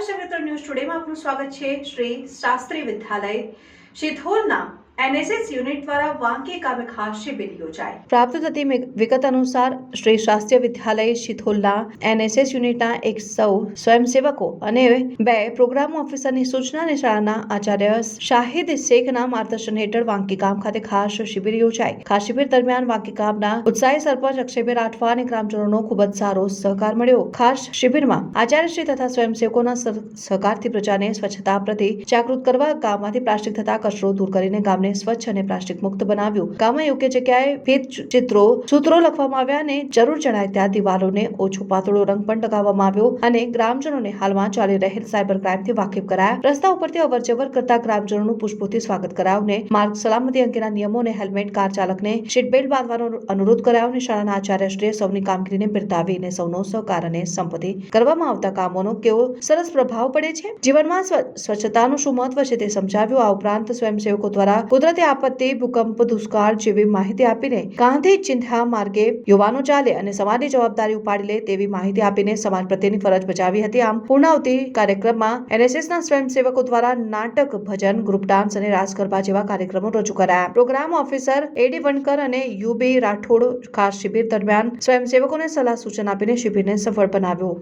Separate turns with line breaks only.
દર્શક મિત્રો ન્યૂઝ ટુડેમાં આપનું સ્વાગત છે. શ્રી શાસ્ત્રી વિદ્યાલય શિથોલના એનએસએસ યુનિટ દ્વારા વાંકી ખાસ શિબિર યોજાઈ પ્રાપ્ત થતી વિગત અનુસાર શ્રી શાસ્ત્રીય વિદ્યાલય શિથોલના એનએસએસ યુનિટના એક સૌ સ્વયંસેવકો અને બે પ્રોગ્રામ ઓફિસરની સૂચના અને શાળાના આચાર્ય શાહિદ શેખના માર્ગદર્શન હેઠળ વાંકી કામ ખાતે ખાસ શિબિર યોજાઈ ખાસ શિબિર દરમિયાન વાંકી ગામના ઉત્સાહી સરપંચ અક્ષયભાઈ રાઠવા અને ગ્રામજનોનો ખૂબ જ સારો સહકાર મળ્યો ખાસ શિબિરમાં આચાર્યશ્રી તથા સ્વયંસેવકોના સહકારથી પ્રજાને સ્વચ્છતા પ્રતિ જાગૃત કરવા ગામમાંથી પ્લાસ્ટિક થતા કચરો દૂર કરીને ગામને સ્વચ્છ અને પ્લાસ્ટિક મુક્ત બનાવ્યું. ગામમાં જગ્યાએ ભેદ ચિત્રો, સૂત્રો લખવામાં આવ્યા અને જરૂર જણાય ત્યાં દિવાલોને ઓછો પાતળો રંગ પણ લગાવવામાં આવ્યો અને ગ્રામજનોને હાલમાં ચાલી રહેલ સાયબર ક્રાઇમથી વાકેફ કરાયા. રસ્તા ઉપરથી અવર જવર કરતા ગ્રામજનોનું પુષ્પોથી સ્વાગત કરાવને માર્ગ સલામતી અંગેના નિયમો અને હેલ્મેટ કાર ચાલકને સીટબેલ્ટ બાંધવાનો અનુરોધ કરાયો અને શાળાના આચાર્યશ્રીએ સૌની કામગીરીને બિરદાવી અને સૌનો સહકાર અને સંપત્તિ કરવામાં આવતા કામોનો કેવો સરસ પ્રભાવ પડે છે? જીવનમાં સ્વ- સ્વચ્છતાનું શું મહત્વ છે તે સમજાવ્યું. આ ઉપરાંત સ્વયંસેવકો દ્વારા કુદરતી આપત્તિ, ભૂકંપ, દુષ્કાળ જેવી માહિતી આપીને ગાંધી ચિંધ્યા માર્ગે યુવાનો ચાલે અને સમાજની જવાબદારી ઉપાડી લે તેવી માહિતી આપીને સમાજ પ્રત્યેની ફરજ બજાવી હતી. આમ પૂર્ણાવતી કાર્યક્રમમાં એનએસએસના સ્વયંસેવકો દ્વારા નાટક, ભજન ગ્રુપ ડાન્સ અને રાસ ગરબા જેવા કાર્યક્રમો રજૂ કરાયા. પ્રોગ્રામ ઓફિસર એડી વણકર અને યુબી રાઠોડ ખાસ શિબિર દરમિયાન સ્વયંસેવકોને સલાહ સૂચન આપીને શિબિરને સફળ બનાવ્યું.